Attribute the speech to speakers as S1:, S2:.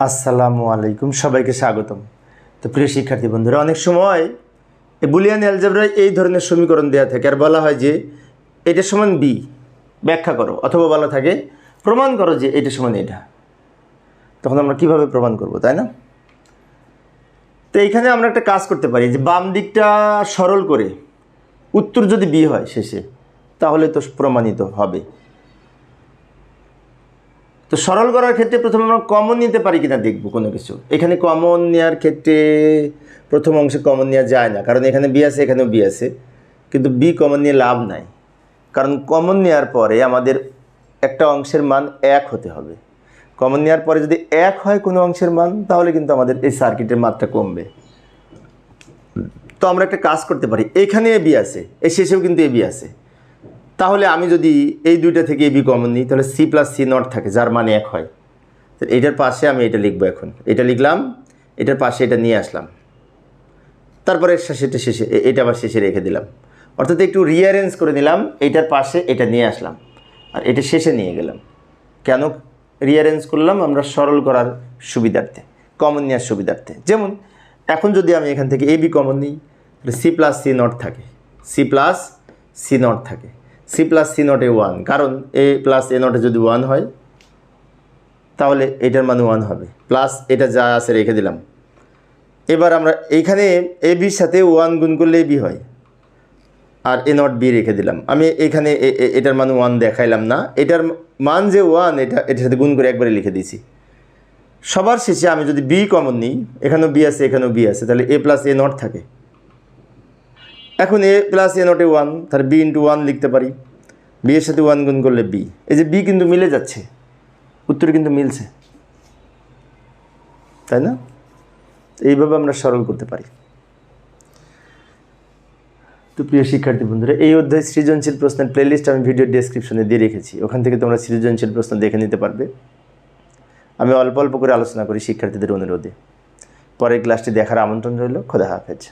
S1: আসসালামু আলাইকুম, সবাইকে স্বাগতম। তো প্রিয় শিক্ষার্থী বন্ধুরা, অনেক সময় বুলিয়ান অ্যালজেব্রায় এই ধরনের সমীকরণ দেওয়া থাকে আর বলা হয় যে এটা সমান বি ব্যাখ্যা করো, অথবা বলা থাকে, প্রমাণ করো যে এটা সমান এটা। তখন আমরা কীভাবে প্রমাণ করব, তাই না? তো এইখানে আমরা একটা কাজ করতে পারি যে বাম দিকটা সরল করে, উত্তর যদি বি হয় শেষে, তাহলে তো প্রমাণিত হবে। তো সরল করার ক্ষেত্রে প্রথমে আমরা কমন নিতে পারি কিনা দেখব কোনো কিছু। এখানে কমন নেওয়ার ক্ষেত্রে প্রথম অংশে কমন নেওয়া যায় না, কারণ এখানে বি আছে, এখানেও বি আছে। কিন্তু বি কমন নিয়ে লাভ নাই। কারণ কমন নেওয়ার পরে আমাদের একটা অংশের মান এক হতে হবে। কমন নেওয়ার পরে যদি এক হয় কোনো অংশের মান, তাহলে কিন্তু আমাদের এই সার্কিটের মাত্রা কমবে। তো আমরা একটা কাজ করতে পারি। এখানে এ বি আছে এর শেষেও কিন্তু এ বি আছে। তাহলে আমি যদি এই দুইটা থেকে এবি কমন নিই, তাহলে সি প্লাস সি নট থাকে, যার মানে এক হয়। এটার পাশে আমি এটা লিখব এখন। এটা লিখলাম, এটার পাশে এটা নিয়ে আসলাম। তারপরে শেষেটা শেষে এটা আবার শেষে রেখে দিলাম। অর্থাৎ একটু রিঅ্যারেঞ্জ করে নিলাম, এটার পাশে এটা নিয়ে আসলাম। আর এটা শেষে নিয়ে গেলাম। কেন রিঅ্যারেঞ্জ করলাম? আমরা সরল করার সুবিধার্থে কমন নেওয়ার সুবিধার্থে। যেমন, এখন যদি আমি এখান থেকে এবি কমন নিই, তাহলে সি প্লাস সি নট থাকে। সি প্লাস সি নট থাকে। সি প্লাস সি নটে ওয়ান। কারণ এ প্লাস এ নটে যদি ওয়ান হয়, তাহলে এটার মানে ওয়ান হবে। প্লাস এটা যা আছে রেখে দিলাম। এবার আমরা এইখানে এ বির সাথে ওয়ান গুণ করলে বি হয়। আর এ নট বি রেখে দিলাম। আমি এখানে এটার মান ওয়ান দেখাইলাম না। এটার মান যে ওয়ান, এটা, এটার সাথে গুণ করে একবারে লিখে দিয়েছি। সবার শেষে আমি যদি বি কমন নিই, এখানেও বি আছে, এখানেও বি আছে, তাহলে এ প্লাস এ নট থাকে। এখন এ প্লাস এ নটে ওয়ান তাহলে বি ইন্টু ওয়ান লিখতে পারি। বি এর সাথে ওয়ান গুণ করলে বি এই যে বি কিন্তু মিলে যাচ্ছে। উত্তর কিন্তু মিলছে। তাই না? এইভাবে আমরা সরল করতে পারি। তো প্রিয় শিক্ষার্থী বন্ধুরা, এই অধ্যায় সৃজনশীল প্রশ্নের প্লেলিস্ট আমি ভিডিও ডেসক্রিপশনে দিয়ে রেখেছি। ওখান থেকে তোমরা সৃজনশীল প্রশ্ন দেখে নিতে পারবে। আমি অল্প অল্প করে আলোচনা করি শিক্ষার্থীদের অনুরোধে। পরের ক্লাসটি দেখার আমন্ত্রণ রইল। খোদা হাফেজ।